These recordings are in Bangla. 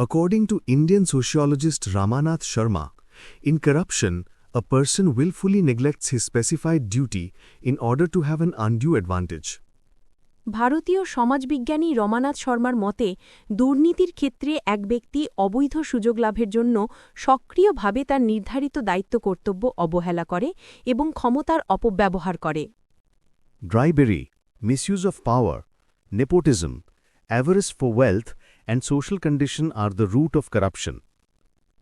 According to Indian sociologist Ramanath Sharma, in corruption, a person willfully neglects his specified duty in order to have an undue advantage. ভারতীয় সমাজবিজ্ঞানী রমানাথ শর্মার মতে দুর্নীতির ক্ষেত্রে এক ব্যক্তি অবৈধ সুযোগ লাভের জন্য সক্রিয়ভাবে তার নির্ধারিত দায়িত্ব কর্তব্য অবহেলা করে এবং ক্ষমতার অপব্যবহার করে bribery misuse of power nepotism avarice for wealth and social condition are the root of corruption.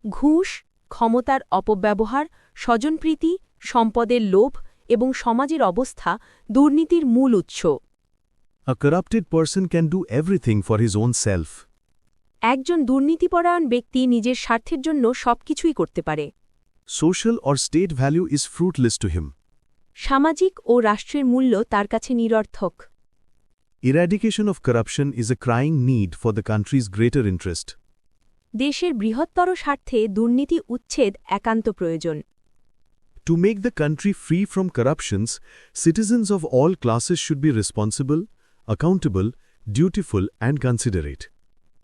ঘুষ ক্ষমতার অপব্যবহার স্বজনপ্রীতি সম্পদের লোভ এবং সমাজের অবস্থা দুর্নীতির মূল উৎস A corrupted person can do everything for his own self. একজন দুর্নীতিপরায়ণ ব্যক্তি নিজের স্বার্থের জন্য সবকিছুই করতে পারে Social or state value is fruitless to him. সামাজিক ও রাষ্ট্রের মূল্য তার কাছে নিরর্থক eradication of corruption is a crying need for the country's greater interest দেশের বৃহত্তর স্বার্থে দুর্নীতি উচ্ছেদ একান্ত প্রয়োজন। To make the country free from corruptions citizens of all classes should be responsible accountable dutiful and considerate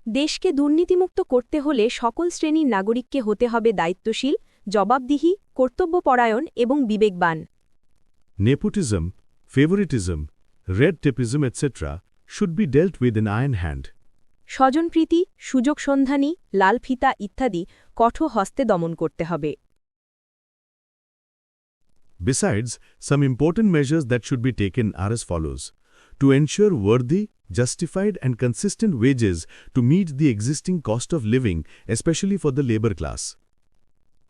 দেশকে দুর্নীতিমুক্ত করতে হলে সকল শ্রেণির নাগরিককে হতে হবে দায়িত্বশীল জবাবদিহি কর্তব্যপরায়ণ এবং বিবেকবান। Nepotism favouritism red tapeism, etc., should be dealt with in iron hand. স্বজনপ্রীতি সুযোগ সন্ধানী লাল ফিতা ইত্যাদি কঠোর হস্তে দমন করতে হবে Besides, some important measures that should be taken are as follows. To ensure worthy, justified and consistent wages to meet the existing cost of living, especially for the labor class.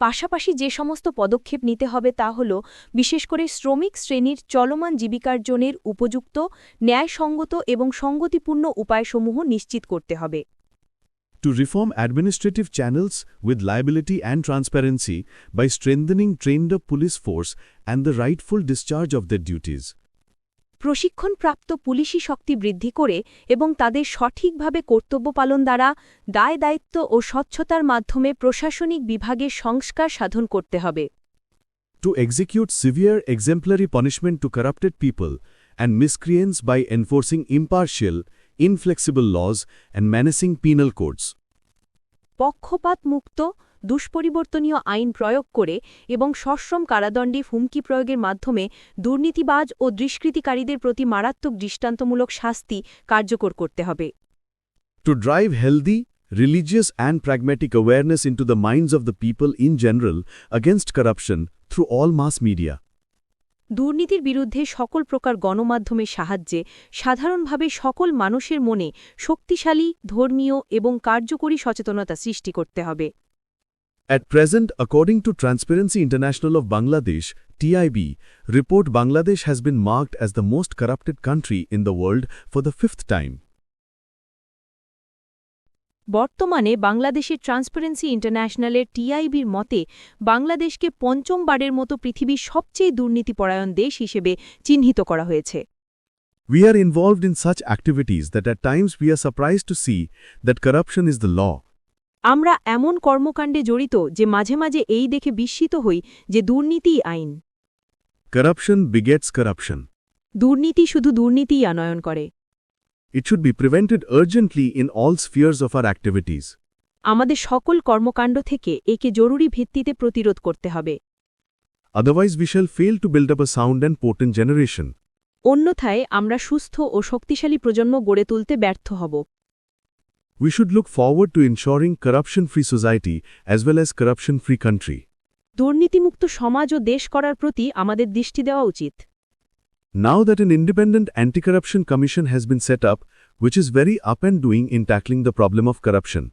পাশাপাশি যে সমস্ত পদক্ষেপ নিতে হবে তা হল বিশেষ করে শ্রমিক শ্রেণির চলমান জীবিকার্জনের উপযুক্ত ন্যায়সঙ্গত এবং সঙ্গতিপূর্ণ উপায়সমূহ নিশ্চিত করতে হবে To reform administrative channels with liability and transparency by strengthening trained-up police force and the rightful discharge of their duties. প্রশিক্ষণপ্রাপ্ত পুলিশি শক্তি বৃদ্ধি করে এবং তাদের সঠিকভাবে কর্তব্য পালন দ্বারা দায় দায়িত্ব ও স্বচ্ছতার মাধ্যমে প্রশাসনিক বিভাগের সংস্কার সাধন করতে হবে। To execute severe exemplary punishment to corrupted people and miscreants by enforcing impartial inflexible laws and menacing penal courts পক্ষপাতমুক্ত, দুষ্পরিবর্তনীয় আইন প্রয়োগ করে এবং সশ্রম কারাদণ্ডী হুমকি প্রয়োগের মাধ্যমে দুর্নীতিবাজ ও দৃষ্কৃতিকারীদের প্রতি মারাত্মক দৃষ্টান্তমূলক শাস্তি কার্যকর করতে হবে। To drive healthy religious and pragmatic awareness into the minds of the people in general against corruption through all mass media দুর্নীতির বিরুদ্ধে সকল প্রকার গণমাধ্যমের সাহায্যে সাধারণভাবে সকল মানুষের মনে শক্তিশালী ধর্মীয় এবং কার্যকরী সচেতনতা সৃষ্টি করতে হবে At present, according to Transparency International of Bangladesh, TIB, report Bangladesh has been marked as the most corrupted country in the world for the fifth time. বর্তমানে বাংলাদেশের ট্রান্সপারেন্সি ইন্টারন্যাশনালের টিআইবির মতে বাংলাদেশকে পঞ্চমবারের মতো পৃথিবীর সবচেয়ে দুর্নীতিপরায়ণ দেশ হিসেবে চিহ্নিত করা হয়েছে We are involved in such activities that at times we are surprised to see that corruption is the law. আমরা এমন কর্মকাণ্ডে জড়িত যে মাঝে মাঝে এই দেখে বিস্মিত হই যে দুর্নীতিই আইন Corruption begets corruption. দুর্নীতি শুধু দুর্নীতিই আনয়ন করে it should be prevented urgently in all spheres of our activities আমাদের সকল কর্মকাণ্ড থেকে একে জরুরি ভিত্তিতে প্রতিরোধ করতে হবে। Otherwise we fail to build up sound and potent generation অন্যথায় আমরা সুস্থ ও শক্তিশালী প্রজন্ম গড়ে তুলতে ব্যর্থ হব। We should look forward to ensuring corruption free society as well as corruption free country দুর্নীতিমুক্ত সমাজ ও দেশ করার প্রতি আমাদের দৃষ্টি দেওয়া উচিত। Now that an independent anti-corruption commission has been set up, which is very up and doing in tackling the problem of corruption.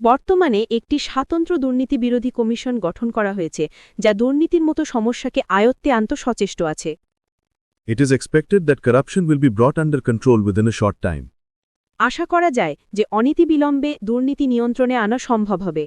বর্তমানে একটি স্বাতন্ত্র দুর্নীতি বিরোধী কমিশন গঠন করা হয়েছে যা দুর্নীতির মতো সমস্যাকে আয়ত্তে আনতে সচেষ্ট আছে It is expected that corruption will be brought under control within a short time. আশা করা যায় যে অনীতিবিলম্বে দুর্নীতি নিয়ন্ত্রণে আনা সম্ভব হবে